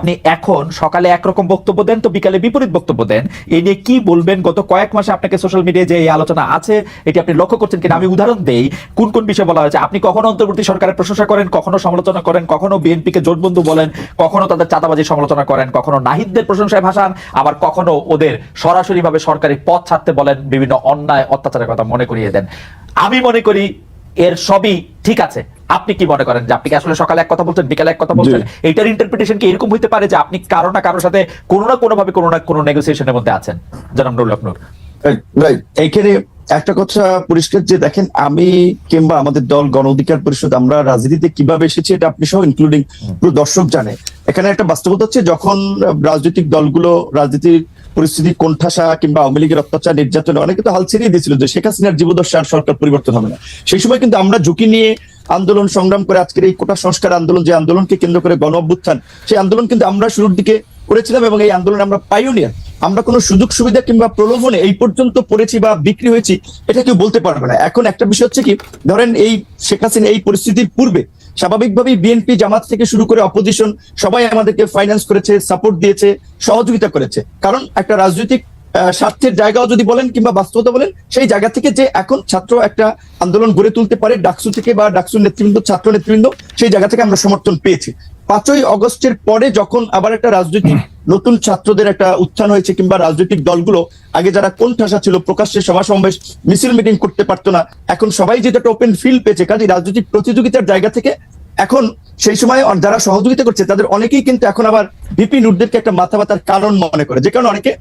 আপনি এখন সকালে একরকম বক্তব্য দেন, তো বিকালে বিপরীত বক্তব্য দেন। এই নিয়ে কি বলবেন? গত কয়েক মাসে আপনাকে সোশ্যাল মিডিয়ায় যে এই আলোচনা আছে, এটি আপনি লক্ষ্য করছেন কিনা? আমি উদাহরণ দেই, কোন কোন বিষয় বলা হয়েছে? আপনি কখনো অন্তর্বর্তী সরকারের প্রশংসা করেন, কখনো সমালোচনা করেন, কখনো বিএনপিকে জোটবন্ধু বলেন, কখনো তাদের চাঁদাবাজি সমালোচনা করেন, কখনো নাহিদদের প্রশংসায় ভাসান, আবার কখনো ওদের সরাসরি ভাবে সরকারি পথ ছাড়তে বলেন, বিভিন্ন অন্যায় অত্যাচারের কথা মনে করিয়ে দেন। আমি মনে করি এর সবই ঠিক আছে। আপনি কি মনে করেন যে আপনি কি আসলে সকালে এক কথা বলছেন বিকালে এক কথা বলছেন? এইটার ইন্টারপ্রিটেশন কি এরকম হইতে পারে যে আপনি কারও না কারোর সাথে কোনো না কোনো ভাবে কোনো না কোনো নেগোসিয়েশনের মধ্যে আছেন? জনাব নুরুল হক নূর। রাইট। এইখানে একটা কথা পরিষ্কার যে দেখেন আমি কিংবা আমাদের দল গণ অধিকার পরিষদ আমরা রাজনীতিতে কীভাবে এসেছি এটা আপনি সহ ইনক্লুডিং পুরো দর্শক জানে। এখানে একটা বাস্তবতা হচ্ছে যখন রাজনৈতিক দলগুলো রাজনীতির পরিস্থিতি কোণঠাসা কিংবা আওয়ামী লীগের অত্যাচার নির্যাতনে অনেকে তো হাল ছেড়েই দিয়েছিল যে শেখ হাসিনার জীবদশা আর সরকার পরিবর্তন হবে না। সেই সময় কিন্তু আমরা ঝুঁকি নিয়ে আন্দোলন সংগ্রাম করে আজকের এই কোটা সংস্কার আন্দোলন, যে আন্দোলনকে কেন্দ্র করে গণ অভ্যুত্থান সেই আন্দোলন কিন্তু আমরা শুরুর দিকে করেছিলাম এবং এই আন্দোলনে আমরা পাইওনিয়ার আমরা কোনো সুযোগ সুবিধা কিংবা প্রলোভনে এই পর্যন্ত পড়েছি বা বিক্রি হয়েছি, এটা কেউ বলতে পারবে না। এখন একটা বিষয় হচ্ছে কি, ধরেন এই শেখ হাসিনা এই পরিস্থিতির পূর্বে স্বাভাবিকভাবেই বিএনপি জামাত থেকে শুরু করে অপোজিশন সবাই আমাদেরকে ফাইন্যান্স করেছে সাপোর্ট দিয়েছে, সহযোগিতা করেছে। কারণ একটা রাজনৈতিক স্বার্থের জায়গাও যদি বলেন কিংবা বাস্তবতা বলেন, সেই জায়গা থেকে যে এখন ছাত্র একটা আন্দোলন গড়ে তুলতে পারে ডাকসু থেকে বা ডাকসুর নেতৃবৃন্দ, ছাত্র নেতৃবৃন্দ, সেই জায়গা থেকে আমরা সমর্থন পেয়েছি। পাঁচই অগস্টের পরে যখন আবার একটা রাজনৈতিক নতুন ছাত্রদের একটা উত্থান হয়েছে কিংবা রাজনৈতিক দলগুলো, আগে যারা কোন ঠাসা ছিল, প্রকাশ্যে সভা সমাবেশ, মিছিল মিটিং করতে পারতো না, এখন সবাই যেটা একটা ওপেন ফিল্ড পেয়েছে কাজে রাজনৈতিক প্রতিযোগিতার জায়গা থেকে এখন সেই সময় যারা সহযোগিতা করছে, তাদের অনেকেই কিন্তু এখন আবার ভিপি নুরদেরকে একটা মাথা ব্যথার কারণ মনে করে। যে কারণে অনেকে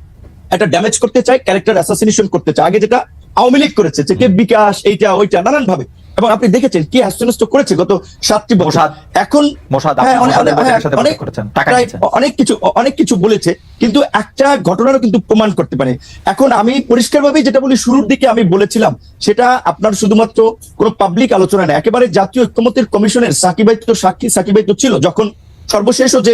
একটা ড্যামেজ করতে চায় ক্যারেক্টার অ্যাসাসিনেশন করতে চায়। আগে যেটা আওয়ামী লীগ করেছে যে কে বিকাশ এইটা ওইটা নানান ভাবে এবং আপনি দেখেছেন কি হাস্যনষ্ট করেছে গত সাতটি বছর। এখন হ্যাঁ, অনেক- হ্যাঁ, অনেক- কিছু অনেক কিছু বলেছে কিন্তু একটা ঘটনারও কিন্তু প্রমাণ করতে পারে। এখন আমি পরিষ্কারভাবে যেটা বলি শুরুর দিকে আমি বলেছিলাম সেটা আপনার শুধুমাত্র কোনো পাবলিক আলোচনা না একেবারে জাতীয় ঐক্যমতের কমিশনের সাকিবাইত্য সাক্ষী সাকিবাইত্য ছিল যখন সর্বশেষও যে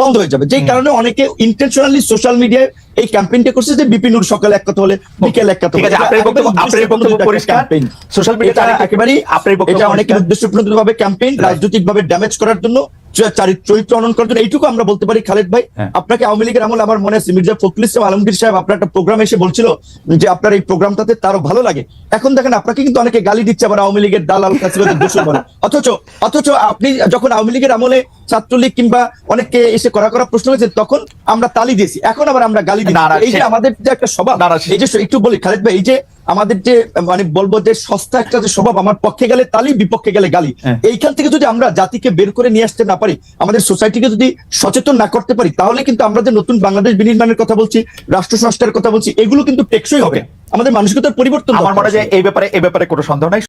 বন্ধ হয়ে যাবে। যেই কারণে অনেকে ইন্টেনশনালি সোশ্যাল মিডিয়ায় এই ক্যাম্পেইনটা করছে যে বিপিনুর সকালে এক কথা হলে বিকেল এক কথা বলে। আপনার বক্তব্য একেবারে বক্তব্য পরিষ্কার। সোশ্যাল এটা মিডিয়াতে একেবারেই আপনার বক্তব্য এটা অনেক পরিষ্কার। ভাবে ক্যাম্পেইন Right. রাজনৈতিক ভাবে ড্যামেজ করার জন্য চরিত্র অনন করার জন্য। এইটুকু আমরা বলতে পারি খালেদ ভাই। হ্যাঁ। আপনাকে আওয়ামী লীগের আমল আমার মনে আছে মির্জা ফখরুল ইসলাম আলমগীর সাহেব আপনার একটা প্রোগ্রাম এসে বলছিল যে আপনার এই প্রোগ্রামটাতে তারও ভালো লাগে। এখন দেখেন আপনাকে কিন্তু অনেকে গালি দিচ্ছে আবার আওয়ামী লীগের দালাল বলে অথচ অথচ আপনি যখন আওয়ামী লীগের আমলে ছাত্রলীগ কিংবা অনেককে এসে করা করা প্রশ্ন হয়েছে তখন আমরা তালি দিয়েছি। এখন আবার আমরা গালি এই যে আমাদের যে একটা স্বভাব এই যে একটু বলি খালেদ ভাই এই যে আমাদের যে মানে বলব যে সস্তা একটা যে স্বভাব আমার পক্ষে গেলে তালি বিপক্ষে গেলে গালি হ্যাঁ। এইখান থেকে যদি আমরা জাতিকে বের করে নিয়ে আসতে না পারি আমাদের সোসাইটিকে যদি সচেতন না করতে পারি তাহলে কিন্তু আমরা যে নতুন বাংলাদেশ বিনির্মাণের কথা বলছি রাষ্ট্র সংস্কারের কথা বলছি এগুলো কিন্তু টেকসই হবে। আমাদের মানসিকতার পরিবর্তন আমার মনে হয় এই ব্যাপারে এই ব্যাপারে কোনো সন্দেহ নাই।